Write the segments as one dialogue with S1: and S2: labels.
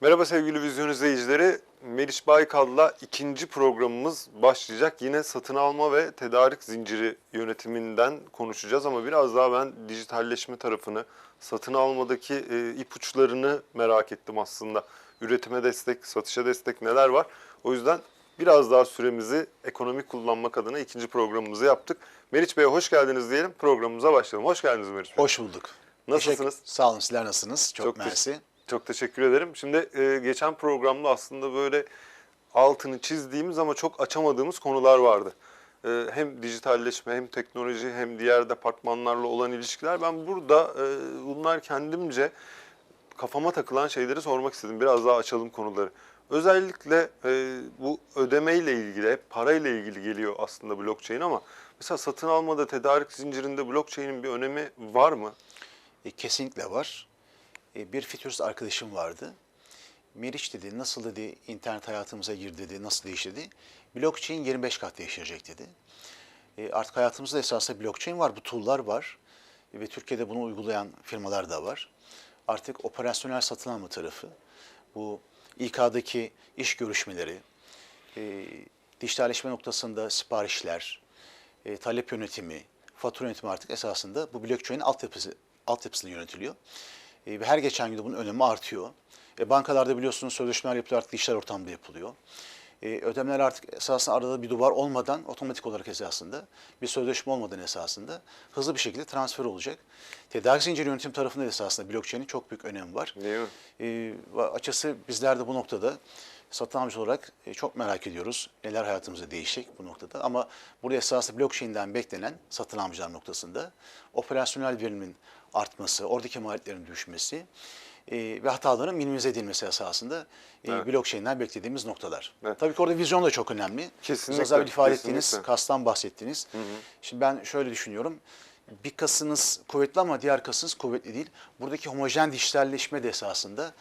S1: Merhaba sevgili vizyon izleyicileri. Meriç Baykal'la ikinci programımız başlayacak. Yine satın alma ve tedarik zinciri yönetiminden konuşacağız ama biraz daha ben dijitalleşme tarafını, satın almadaki e, ipuçlarını merak ettim aslında. Üretime destek, satışa destek neler var? O yüzden biraz daha süremizi ekonomik kullanmak adına ikinci programımızı yaptık. Meriç Bey'e hoş geldiniz diyelim. Programımıza başlayalım. Hoş geldiniz Meriç Bey.
S2: Hoş bulduk.
S1: Nasılsınız?
S2: Teşekkür- Sağ olun sizler nasılsınız? Çok,
S1: Çok
S2: mersi.
S1: Çok teşekkür ederim. Şimdi e, geçen programda aslında böyle altını çizdiğimiz ama çok açamadığımız konular vardı. E, hem dijitalleşme hem teknoloji hem diğer departmanlarla olan ilişkiler. Ben burada e, bunlar kendimce kafama takılan şeyleri sormak istedim. Biraz daha açalım konuları. Özellikle e, bu ödemeyle ilgili, hep parayla ilgili geliyor aslında blockchain ama mesela satın almada, tedarik zincirinde blockchain'in bir önemi var mı?
S2: E, kesinlikle var. E, bir fütürist arkadaşım vardı. Meriç dedi, nasıl dedi, internet hayatımıza girdi dedi, nasıl değişti dedi. Blockchain 25 kat değiştirecek dedi. E, artık hayatımızda esasında blockchain var, bu tool'lar var. E, ve Türkiye'de bunu uygulayan firmalar da var. Artık operasyonel satın alma tarafı, bu İK'daki iş görüşmeleri, e, dijitalleşme noktasında siparişler, e, talep yönetimi, fatura yönetimi artık esasında bu blockchain'in altyapısı, altyapısıyla yönetiliyor. E, ve her geçen gün de bunun önemi artıyor. E, bankalarda biliyorsunuz sözleşmeler yapılıyor artık dijital ortamda yapılıyor. E, ödemeler artık esasında arada bir duvar olmadan otomatik olarak esasında bir sözleşme olmadan esasında hızlı bir şekilde transfer olacak. Tedarik zinciri yönetim tarafında da esasında blockchain'in çok büyük önemi var.
S1: Değil mi?
S2: E, ve açıkçası bizler de bu noktada satın alıcı olarak e, çok merak ediyoruz. Neler hayatımızda değişecek bu noktada. Ama burada esasında blockchain'den beklenen satın almacılar noktasında operasyonel verimin artması, oradaki maliyetlerin düşmesi e, ve hataların minimize edilmesi esasında e,
S1: Evet.
S2: blockchain'den beklediğimiz noktalar.
S1: Evet.
S2: Tabii ki orada vizyon da çok önemli.
S1: Kesinlikle,
S2: Siz az ifade
S1: kesinlikle.
S2: kastan bahsettiniz. Şimdi ben şöyle düşünüyorum. Bir kasınız kuvvetli ama diğer kasınız kuvvetli değil. Buradaki homojen dijitalleşme de esasında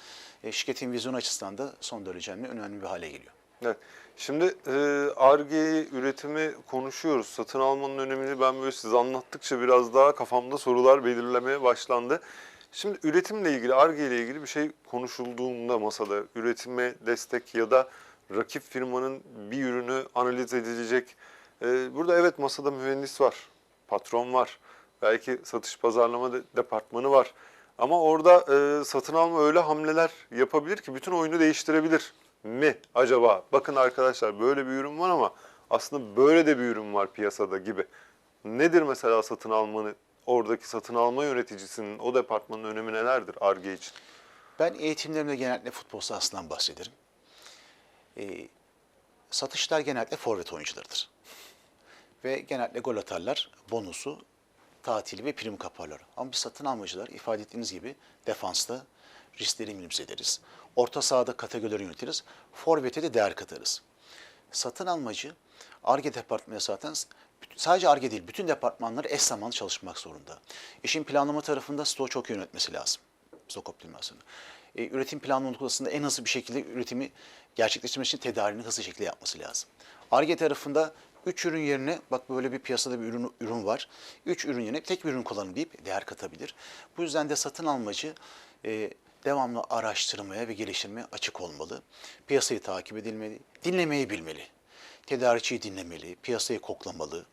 S2: e, şirketin vizyonu açısından da son derece önemli bir hale geliyor.
S1: Evet. Şimdi e, Ar-Ge'yi, üretimi konuşuyoruz. Satın almanın önemini ben böyle siz anlattıkça biraz daha kafamda sorular belirlemeye başlandı. Şimdi üretimle ilgili, Ar-Ge ile ilgili bir şey konuşulduğunda masada üretime destek ya da rakip firmanın bir ürünü analiz edilecek. E, burada evet masada mühendis var, patron var, belki satış pazarlama de- departmanı var. Ama orada e, satın alma öyle hamleler yapabilir ki bütün oyunu değiştirebilir mi acaba? Bakın arkadaşlar böyle bir ürün var ama aslında böyle de bir ürün var piyasada gibi. Nedir mesela satın almanın, oradaki satın alma yöneticisinin o departmanın önemi nelerdir ARGE için?
S2: Ben eğitimlerimde genellikle futbol sahasından bahsederim. Ee, satışlar genellikle forvet oyuncularıdır. Ve genellikle gol atarlar, bonusu, tatili ve prim kaparlar. Ama biz satın almacılar ifade ettiğiniz gibi defansta riskleri minimize ederiz. Orta sahada kategorileri yönetiriz. Forvet'e de değer katarız. Satın almacı ARGE departmanı zaten sadece ARGE değil bütün departmanlar eş zamanlı çalışmak zorunda. İşin planlama tarafında stoğu çok yönetmesi lazım. Stok optimizasyonu. E, üretim planlama noktasında en hızlı bir şekilde üretimi gerçekleştirmek için tedariğini hızlı şekilde yapması lazım. ARGE tarafında 3 ürün yerine bak böyle bir piyasada bir ürün, ürün var. 3 ürün yerine tek bir ürün kullanın deyip değer katabilir. Bu yüzden de satın almacı e, devamlı araştırmaya ve geliştirmeye açık olmalı. Piyasayı takip edilmeli, dinlemeyi bilmeli. Tedarikçiyi dinlemeli, piyasayı koklamalı,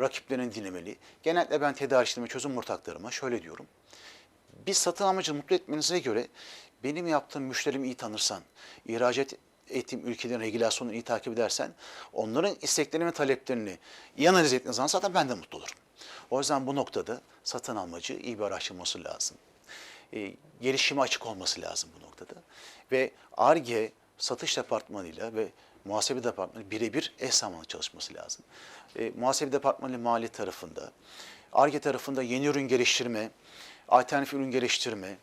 S2: rakiplerini dinlemeli. Genellikle ben tedarikçilerime, çözüm ortaklarıma şöyle diyorum. Biz satın amacını mutlu etmenize göre benim yaptığım müşterimi iyi tanırsan, ihracat ettiğim ülkelerin regülasyonunu iyi takip edersen, onların isteklerini ve taleplerini iyi analiz ettiğin zaman zaten ben de mutlu olurum. O yüzden bu noktada satın almacı iyi bir araştırması lazım. E, gelişime açık olması lazım bu noktada. Ve ARGE satış departmanıyla ve muhasebe departmanı birebir eş zamanlı çalışması lazım. E, muhasebe departmanı mali tarafında, ARGE tarafında yeni ürün geliştirme, alternatif ürün geliştirme,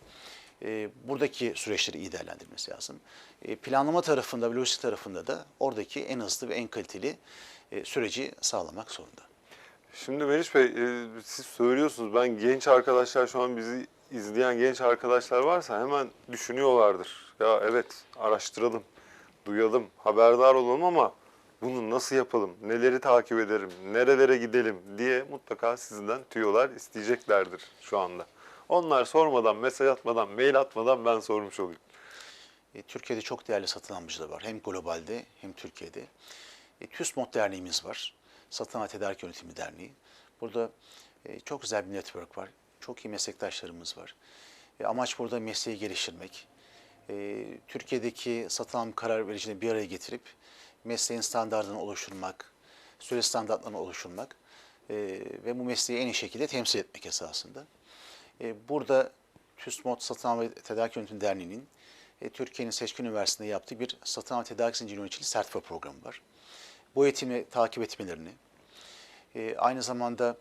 S2: e, buradaki süreçleri iyi değerlendirmesi lazım. E, planlama tarafında, lojistik tarafında da oradaki en hızlı ve en kaliteli e, süreci sağlamak zorunda.
S1: Şimdi Meriç Bey e, siz söylüyorsunuz ben genç arkadaşlar şu an bizi izleyen genç arkadaşlar varsa hemen düşünüyorlardır. Ya evet araştıralım, duyalım, haberdar olalım ama bunu nasıl yapalım, neleri takip ederim, nerelere gidelim diye mutlaka sizden tüyolar isteyeceklerdir şu anda. Onlar sormadan, mesaj atmadan, mail atmadan ben sormuş olayım.
S2: E, Türkiye'de çok değerli satın almacılar var. Hem globalde hem Türkiye'de. E, TÜSMOD Derneğimiz var. Satın Alma Tedarik Yönetimi Derneği. Burada e, çok güzel bir network var. Çok iyi meslektaşlarımız var. E, amaç burada mesleği geliştirmek. E, Türkiye'deki satın alma karar vericilerini bir araya getirip mesleğin standartını oluşturmak, süre standartlarını oluşturmak e, ve bu mesleği en iyi şekilde temsil etmek esasında. E, burada TÜSMOD Satın Alma ve Tedarik Yönetimi Derneği'nin e, Türkiye'nin seçkin üniversitesinde yaptığı bir satın alma tedarik zinciri yöneticiliği sertifika programı var. Bu eğitimi takip etmelerini, e, aynı zamanda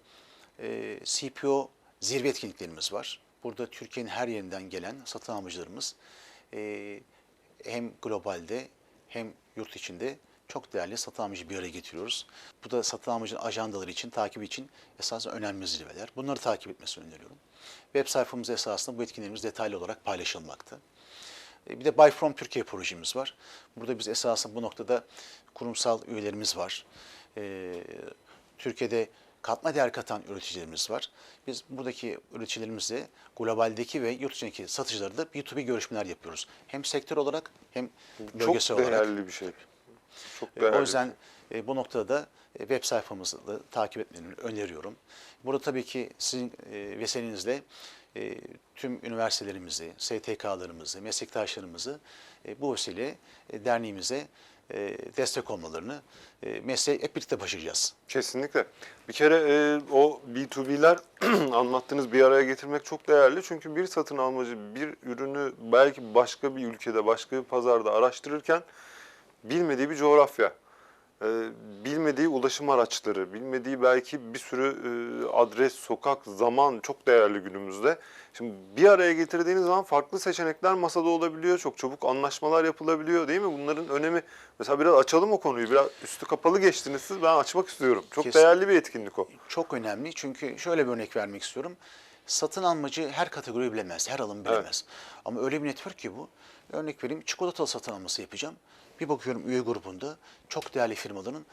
S2: e, CPO zirve etkinliklerimiz var. Burada Türkiye'nin her yerinden gelen satın almacılarımız e, hem globalde hem yurt içinde çok değerli satın almacı bir araya getiriyoruz. Bu da satın almacının ajandaları için, takibi için esasında önemli zirveler. Bunları takip etmesini öneriyorum. Web sayfamızda esasında bu etkinliklerimiz detaylı olarak paylaşılmakta. E, Bir de Buy From Türkiye projemiz var. Burada biz esasında bu noktada kurumsal üyelerimiz var. E, Türkiye'de katma değer katan üreticilerimiz var. Biz buradaki üreticilerimizle globaldeki ve yurt içindeki satıcılarda B2B görüşmeler yapıyoruz. Hem sektör olarak hem
S1: Çok
S2: bölgesel olarak.
S1: değerli bir şey. Çok
S2: E,
S1: değerli.
S2: O yüzden e, bu noktada da e, web sayfamızı da takip etmeni öneriyorum. Burada tabii ki sizin e, vesilenizle e, tüm üniversitelerimizi, STK'larımızı, meslektaşlarımızı e, bu vesile e, derneğimize e, destek olmalarını, e, mesleği hep birlikte başaracağız.
S1: Kesinlikle. Bir kere e, o B2B'ler anlattığınız bir araya getirmek çok değerli. Çünkü bir satın almacı bir ürünü belki başka bir ülkede, başka bir pazarda araştırırken bilmediği bir coğrafya, bilmediği ulaşım araçları, bilmediği belki bir sürü e, adres, sokak, zaman çok değerli günümüzde. Şimdi bir araya getirdiğiniz zaman farklı seçenekler masada olabiliyor. Çok çabuk anlaşmalar yapılabiliyor değil mi? Bunların önemi mesela biraz açalım o konuyu. Biraz üstü kapalı geçtiniz siz. Ben açmak istiyorum. Çok
S2: Kesin.
S1: değerli bir etkinlik o.
S2: Çok önemli çünkü şöyle bir örnek vermek istiyorum. Satın almacı her kategoriyi bilemez, her alım bilemez. Ama öyle bir network ki bu. Örnek vereyim, çikolatalı satın alması yapacağım. Bir bakıyorum üye grubunda çok değerli firmaların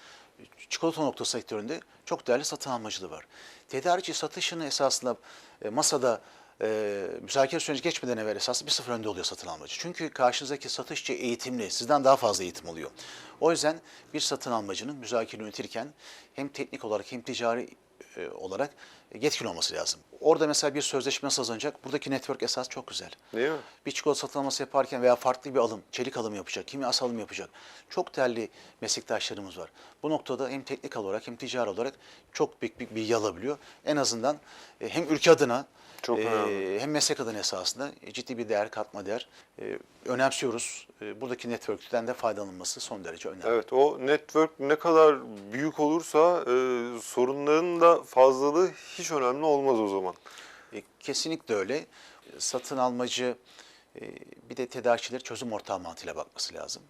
S2: çikolata noktası sektöründe çok değerli satın almacılığı var. Tedarikçi satışını esasında e, masada e, müzakere süreci geçmeden evvel esasında bir sıfır önde oluyor satın almacı. Çünkü karşınızdaki satışçı eğitimli, sizden daha fazla eğitim alıyor. O yüzden bir satın almacının müzakere yönetirken hem teknik olarak hem ticari e, olarak yetkin olması lazım. Orada mesela bir sözleşme nasıl hazırlanacak? Buradaki network esas çok güzel.
S1: Değil mi?
S2: Bir çikolata satın alması yaparken veya farklı bir alım, çelik alım yapacak, kimyasal alım yapacak. Çok değerli meslektaşlarımız var. Bu noktada hem teknik olarak hem ticari olarak çok büyük bir bilgi alabiliyor. En azından e, hem ülke adına
S1: Çok
S2: e, hem meslek adına esasında ciddi bir değer katma değer e, önemsiyoruz. E, buradaki network'ten de faydalanılması son derece önemli.
S1: Evet o network ne kadar büyük olursa e, sorunların da fazlalığı hiç önemli olmaz o zaman.
S2: E, kesinlikle öyle. E, Satın almacı e, bir de tedarikçiler çözüm ortağı mantığıyla bakması lazım.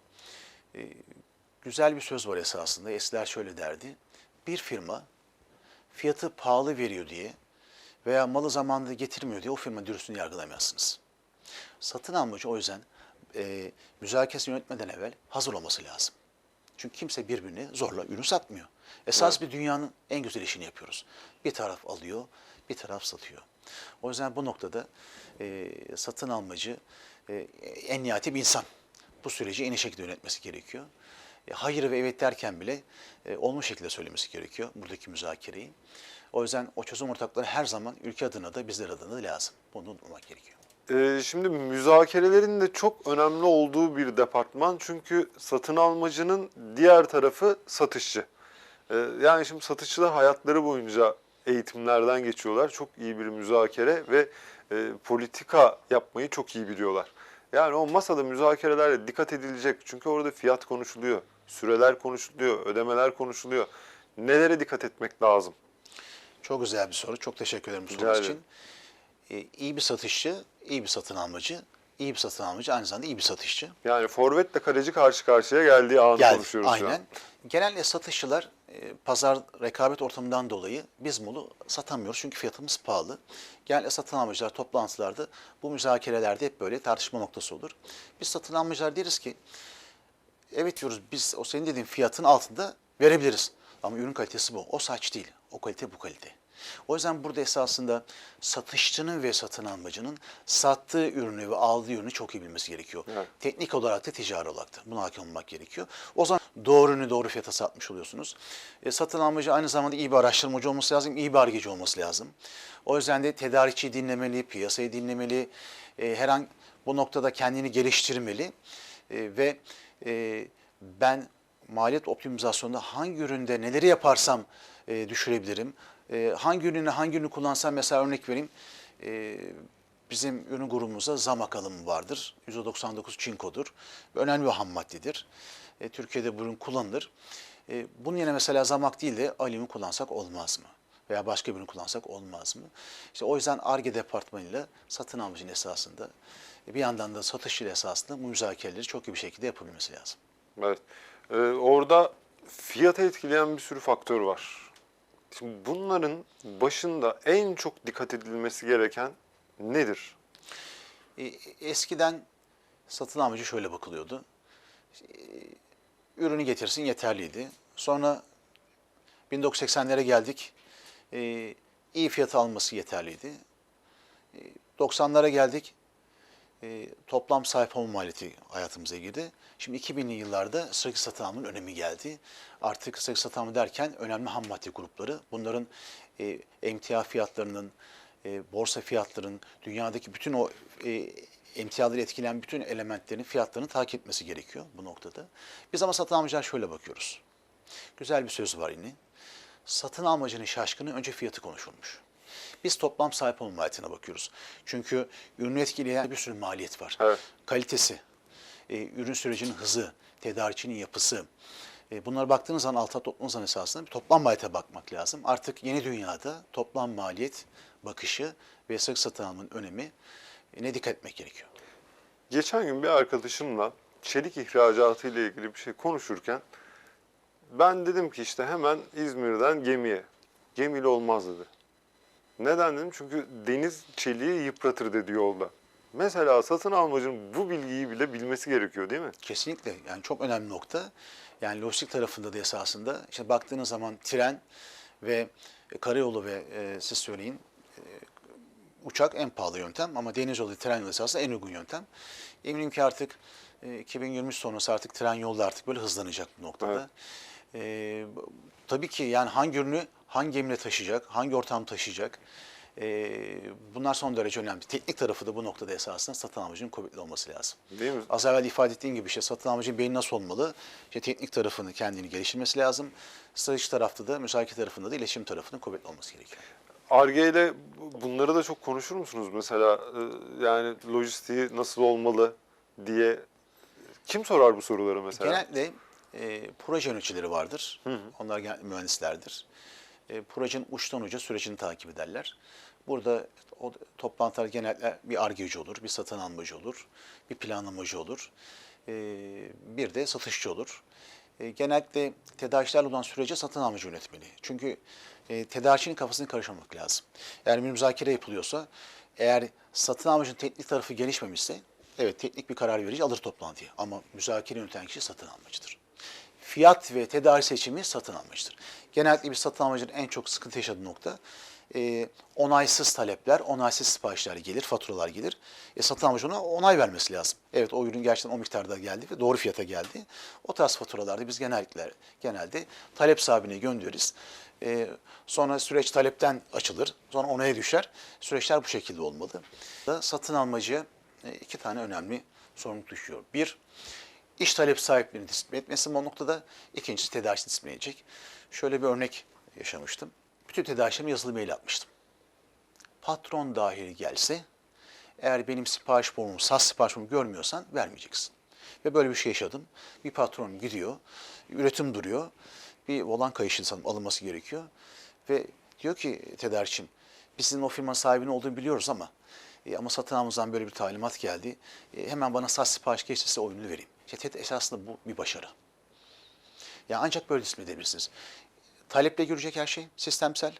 S2: Güzel bir söz var esasında. Eskiler şöyle derdi. Bir firma fiyatı pahalı veriyor diye veya malı zamanında getirmiyor diye o firma dürüstlüğünü yargılamazsınız. Satın almacı o yüzden e, müzakeresini yönetmeden evvel hazır olması lazım. Çünkü kimse birbirini zorla ürün satmıyor. Esas bir dünyanın en güzel işini yapıyoruz. Bir taraf alıyor, bir taraf satıyor. O yüzden bu noktada e, satın almacı e, en nihayeti bir insan. Bu süreci en iyi şekilde yönetmesi gerekiyor. E, hayır ve evet derken bile e, olmuş şekilde söylemesi gerekiyor buradaki müzakereyi. O yüzden o çözüm ortakları her zaman ülke adına da bizler adına da lazım. Bunu unutmamak gerekiyor.
S1: Ee, şimdi müzakerelerin de çok önemli olduğu bir departman çünkü satın almacının diğer tarafı satışçı. Ee, yani şimdi satışçılar hayatları boyunca eğitimlerden geçiyorlar. Çok iyi bir müzakere ve e, politika yapmayı çok iyi biliyorlar. Yani o masada müzakerelerde dikkat edilecek çünkü orada fiyat konuşuluyor, süreler konuşuluyor, ödemeler konuşuluyor. Nelere dikkat etmek lazım?
S2: Çok güzel bir soru. Çok teşekkür ederim bu
S1: Rica ederim.
S2: için. Ee, iyi bir satışçı, iyi bir satın almacı, iyi bir satın almacı aynı zamanda iyi bir satışçı.
S1: Yani forvetle kaleci karşı karşıya geldiği anı
S2: Geldi.
S1: konuşuyoruz şu an.
S2: Aynen. Genelde satışçılar pazar rekabet ortamından dolayı biz malı satamıyoruz çünkü fiyatımız pahalı. Genelde satın almacılar toplantılarda bu müzakerelerde hep böyle tartışma noktası olur. Biz satın almacılar deriz ki evet diyoruz biz o senin dediğin fiyatın altında verebiliriz. Ama ürün kalitesi bu. O saç değil. O kalite bu kalite. O yüzden burada esasında satışçının ve satın almacının sattığı ürünü ve aldığı ürünü çok iyi bilmesi gerekiyor.
S1: Evet.
S2: Teknik olarak da ticari olarak da buna hakim olmak gerekiyor. O zaman doğru ürünü doğru fiyata satmış oluyorsunuz. E, satın almacı aynı zamanda iyi bir araştırmacı olması lazım, iyi bir argeci olması lazım. O yüzden de tedarikçiyi dinlemeli, piyasayı dinlemeli, e, her an bu noktada kendini geliştirmeli E, ve e, ben maliyet optimizasyonunda hangi üründe neleri yaparsam e, düşürebilirim, e, hangi ürünü hangi ürünü kullansam mesela örnek vereyim, e, bizim ürün grubumuzda zamak alımı vardır. %99 çinkodur. Önemli bir ham maddedir. E, Türkiye'de bu ürün kullanılır. E, bunun yerine mesela zamak değil de alüminyum kullansak olmaz mı? Veya başka bir ürün kullansak olmaz mı? İşte o yüzden ARGE departmanıyla satın almacının esasında bir yandan da satışçıyla esasında bu müzakereleri çok iyi bir şekilde yapabilmesi lazım.
S1: Evet. Ee, orada fiyatı etkileyen bir sürü faktör var. Şimdi bunların başında en çok dikkat edilmesi gereken nedir?
S2: E, Eskiden satın almacı şöyle bakılıyordu. E, Ürünü getirsin yeterliydi. Sonra 1980'lere geldik. E, iyi fiyatı alması yeterliydi. E, 90'lara geldik. E, toplam sahip olma maliyeti hayatımıza girdi. Şimdi 2000'li yıllarda stratejik satın almanın önemi geldi. Artık stratejik satın alma derken önemli ham madde grupları. Bunların e, emtia fiyatlarının, e, borsa fiyatlarının, dünyadaki bütün o e, emtiaları etkileyen bütün elementlerin fiyatlarını takip etmesi gerekiyor bu noktada. Biz ama satın almacılar şöyle bakıyoruz. Güzel bir söz var yine. Satın almacının şaşkını önce fiyatı konuşulmuş. Biz toplam sahip olma maliyetine bakıyoruz. Çünkü ürünü etkileyen bir sürü maliyet var.
S1: Evet.
S2: Kalitesi, e, ürün sürecinin hızı, tedarikçinin yapısı. E, bunlara baktığınız zaman alta topladığınız zaman esasında bir toplam maliyete bakmak lazım. Artık yeni dünyada toplam maliyet bakışı ve sık satın almanın önemi e, ne dikkat etmek gerekiyor.
S1: Geçen gün bir arkadaşımla çelik ihracatı ile ilgili bir şey konuşurken ben dedim ki işte hemen İzmir'den gemiye. Gemiyle olmaz dedi. Neden dedim? Çünkü deniz çeliği yıpratır dedi yolda. Mesela satın almacının bu bilgiyi bile bilmesi gerekiyor değil mi?
S2: Kesinlikle yani çok önemli nokta. Yani lojistik tarafında da esasında işte baktığınız zaman tren ve karayolu ve e, siz söyleyin e, uçak en pahalı yöntem ama deniz yolu, tren yolu esasında en uygun yöntem. Eminim ki artık e, 2023 sonrası artık tren yolda artık böyle hızlanacak bu noktada. E, bu- tabii ki yani hangi ürünü hangi gemine taşıyacak, hangi ortam taşıyacak e, bunlar son derece önemli. Teknik tarafı da bu noktada esasında satın almacının kuvvetli olması lazım.
S1: Değil mi?
S2: Az evvel ifade ettiğim gibi işte satın almacının beyni nasıl olmalı? İşte teknik tarafını kendini geliştirmesi lazım. Stratejik tarafta da, müzakere tarafında da iletişim tarafının kuvvetli olması gerekiyor.
S1: Arge ile bunları da çok konuşur musunuz? Mesela yani lojistiği nasıl olmalı diye kim sorar bu soruları mesela?
S2: Genellikle e, proje yöneticileri vardır. Onlar genellikle mühendislerdir. E, projenin uçtan uca sürecini takip ederler. Burada o toplantılar genellikle bir argeci olur, bir satın almacı olur, bir planlamacı olur, e, bir de satışçı olur. E, genellikle tedarikçilerle olan sürece satın almacı yönetmeli. Çünkü e, tedarikçinin kafasını karışmamak lazım. Eğer bir müzakere yapılıyorsa, eğer satın almacının teknik tarafı gelişmemişse, evet teknik bir karar verici alır toplantıyı. Ama müzakere yöneten kişi satın almacıdır. Fiyat ve tedarik seçimi satın almacıdır. Genellikle bir satın almacının en çok sıkıntı yaşadığı nokta e, onaysız talepler, onaysız siparişler gelir, faturalar gelir. E, satın almacı ona onay vermesi lazım. Evet o ürün gerçekten o miktarda geldi ve doğru fiyata geldi. O tarz faturalarda biz genellikle genelde talep sahibine göndeririz. E, sonra süreç talepten açılır, sonra onaya düşer. Süreçler bu şekilde olmalı. Satın almacıya e, iki tane önemli sorumluluk düşüyor. Bir, İş talep sahipliğini disiplin etmesi bu noktada. İkincisi tedarikçi disiplin edecek. Şöyle bir örnek yaşamıştım. Bütün tedarikçilerime yazılı mail atmıştım. Patron dahil gelse eğer benim sipariş formumu, SAS sipariş formumu görmüyorsan vermeyeceksin. Ve böyle bir şey yaşadım. Bir patron gidiyor, üretim duruyor. Bir volan kayışı sanırım alınması gerekiyor. Ve diyor ki tedarikçim, biz sizin o firmanın sahibinin olduğunu biliyoruz ama e, ama satın almamızdan böyle bir talimat geldi. E, hemen bana SAS sipariş geçti size o vereyim. İşte esasında bu bir başarı. Ya ancak böyle disiplin edebilirsiniz. Taleple görecek her şey sistemsel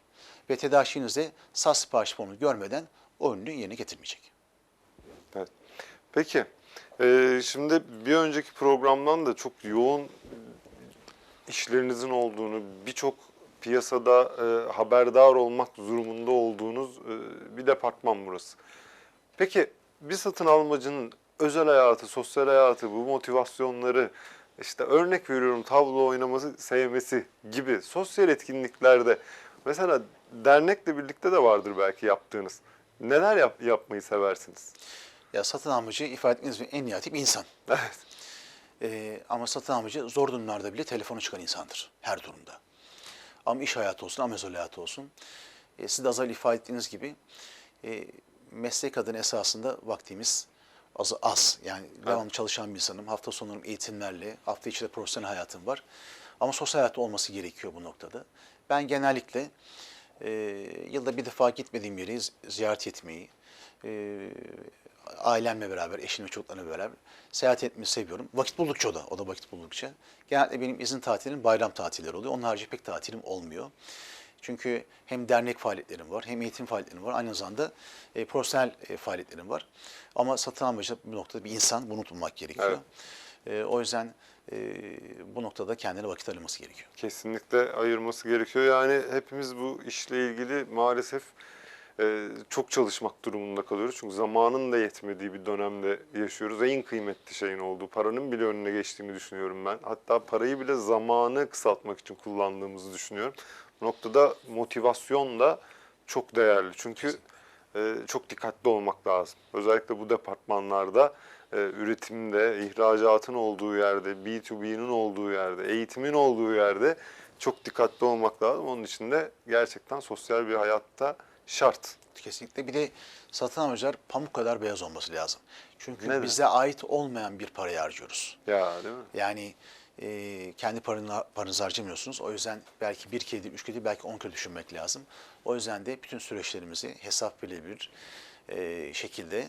S2: ve tedarikçiniz de SAS sipariş formunu görmeden o ürünü yerine getirmeyecek.
S1: Evet. Peki, e, şimdi bir önceki programdan da çok yoğun işlerinizin olduğunu, birçok piyasada e, haberdar olmak durumunda olduğunuz e, bir departman burası. Peki bir satın almacının özel hayatı, sosyal hayatı, bu motivasyonları, işte örnek veriyorum tablo oynaması sevmesi gibi sosyal etkinliklerde mesela dernekle birlikte de vardır belki yaptığınız. Neler yap- yapmayı seversiniz?
S2: Ya satın almacı ifade ettiğiniz gibi en nihayet bir insan.
S1: Evet.
S2: Ee, ama satın almacı zor durumlarda bile telefonu çıkan insandır her durumda. Ama iş hayatı olsun, ama özel hayatı olsun. E, siz de az ifade ettiğiniz gibi e, meslek adına esasında vaktimiz az. az. Yani devamlı çalışan bir insanım. Hafta sonlarım eğitimlerle, hafta içi de profesyonel hayatım var. Ama sosyal hayat olması gerekiyor bu noktada. Ben genellikle e, yılda bir defa gitmediğim yeri ziyaret etmeyi, e, ailemle beraber, eşim ve çocuklarımla beraber seyahat etmeyi seviyorum. Vakit buldukça o da, o da vakit buldukça. Genellikle benim izin tatilim bayram tatilleri oluyor. Onun harici pek tatilim olmuyor. Çünkü hem dernek faaliyetlerim var, hem eğitim faaliyetlerim var. Aynı zamanda e, profesyonel e, faaliyetlerim var. Ama satın almacı bu noktada bir insan, bunu unutmamak gerekiyor. E, o yüzden e, bu noktada kendine vakit ayırması gerekiyor.
S1: Kesinlikle ayırması gerekiyor. Yani hepimiz bu işle ilgili maalesef e, çok çalışmak durumunda kalıyoruz. Çünkü zamanın da yetmediği bir dönemde yaşıyoruz. En kıymetli şeyin olduğu, paranın bile önüne geçtiğini düşünüyorum ben. Hatta parayı bile zamanı kısaltmak için kullandığımızı düşünüyorum. Noktada motivasyon da çok değerli. Çünkü e, çok dikkatli olmak lazım. Özellikle bu departmanlarda e, üretimde, ihracatın olduğu yerde, B2B'nin olduğu yerde, eğitimin olduğu yerde çok dikkatli olmak lazım. Onun için de gerçekten sosyal bir hayatta şart.
S2: Kesinlikle. Bir de satın almacılar pamuk kadar beyaz olması lazım. Çünkü
S1: Neden?
S2: bize ait olmayan bir parayı harcıyoruz.
S1: Ya değil mi?
S2: Yani e, kendi paranı, paranızı harcamıyorsunuz. O yüzden belki bir kere değil, üç kere değil, belki on kere düşünmek lazım. O yüzden de bütün süreçlerimizi hesap verilebilir e, şekilde,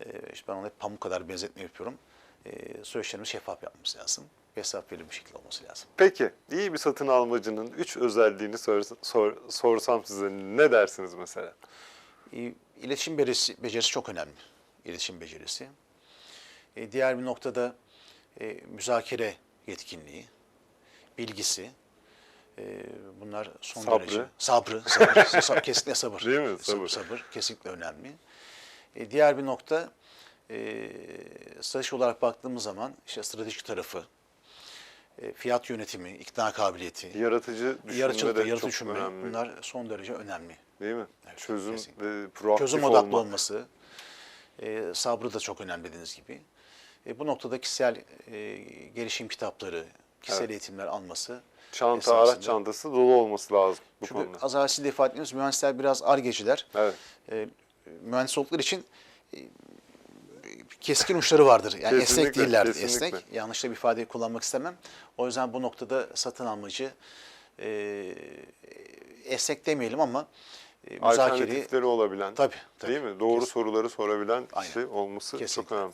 S2: e, işte ben ona hep pamuk kadar benzetme yapıyorum. E, süreçlerimizi şeffaf yapmamız lazım. Hesap verilir bir şekilde olması lazım.
S1: Peki, iyi bir satın almacının üç özelliğini sor, sor- sorsam size ne dersiniz mesela?
S2: E, İletişim becerisi, becerisi çok önemli. İletişim becerisi. E, diğer bir noktada e, müzakere yetkinliği, bilgisi. E, bunlar son
S1: Sabrı.
S2: derece. Sabrı. Sabır. Sa- kesinlikle sabır.
S1: Değil mi?
S2: Sabır.
S1: Sabır.
S2: Kesinlikle önemli. E, diğer bir nokta e, strateji olarak baktığımız zaman işte stratejik tarafı, e, fiyat yönetimi, ikna kabiliyeti,
S1: Yaratıcı düşünme
S2: yaratıcılık,
S1: de
S2: yaratıcı düşünme
S1: önemli.
S2: bunlar son derece önemli.
S1: Değil mi?
S2: Evet,
S1: Çözüm
S2: kesinlikle.
S1: proaktif
S2: Çözüm odaklı
S1: olmak.
S2: olması, e, sabrı da çok önemli dediğiniz gibi. E, bu noktada kişisel e, gelişim kitapları, kişisel
S1: Evet.
S2: eğitimler alması.
S1: Çanta,
S2: esasında.
S1: araç çantası dolu olması lazım bu
S2: Çünkü
S1: konuda.
S2: az evvel siz de ifade ettiğiniz mühendisler biraz argeciler.
S1: Evet.
S2: E, mühendis oldukları için e, keskin uçları vardır. Yani esnek
S1: Kesinlikle,
S2: değiller
S1: kesinlikle.
S2: esnek. Yanlış da bir ifadeyi kullanmak istemem. O yüzden bu noktada satın almacı e, esnek demeyelim ama müzakereyi
S1: Alternatifleri olabilen,
S2: Tabii, tabii.
S1: değil mi? Doğru
S2: Kesin.
S1: soruları sorabilen
S2: Aynen.
S1: kişi olması çok
S2: Kesinlikle.
S1: önemli.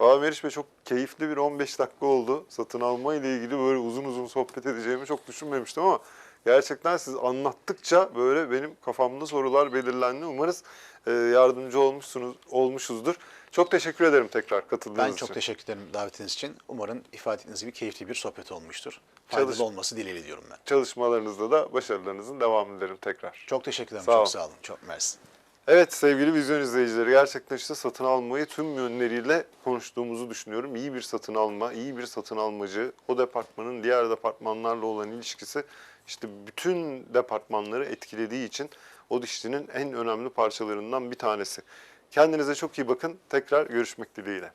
S1: Valla Meriç Bey çok keyifli bir 15 dakika oldu. Satın alma ile ilgili böyle uzun uzun sohbet edeceğimi çok düşünmemiştim ama gerçekten siz anlattıkça böyle benim kafamda sorular belirlendi. Umarız e, yardımcı olmuşsunuz olmuşuzdur. Çok teşekkür ederim tekrar katıldığınız
S2: Ben
S1: için.
S2: çok teşekkür ederim davetiniz için. Umarım ifade ettiğiniz gibi keyifli bir sohbet olmuştur. Faydalı
S1: Çalış-
S2: olması dileğiyle diyorum ben.
S1: Çalışmalarınızda da başarılarınızın devamı dilerim tekrar.
S2: Çok teşekkür ederim.
S1: Sağ
S2: çok
S1: olun.
S2: sağ olun. Çok mersi.
S1: Evet sevgili vizyon izleyicileri gerçekten işte satın almayı tüm yönleriyle konuştuğumuzu düşünüyorum. İyi bir satın alma, iyi bir satın almacı, o departmanın diğer departmanlarla olan ilişkisi işte bütün departmanları etkilediği için o dişlinin en önemli parçalarından bir tanesi. Kendinize çok iyi bakın. Tekrar görüşmek dileğiyle.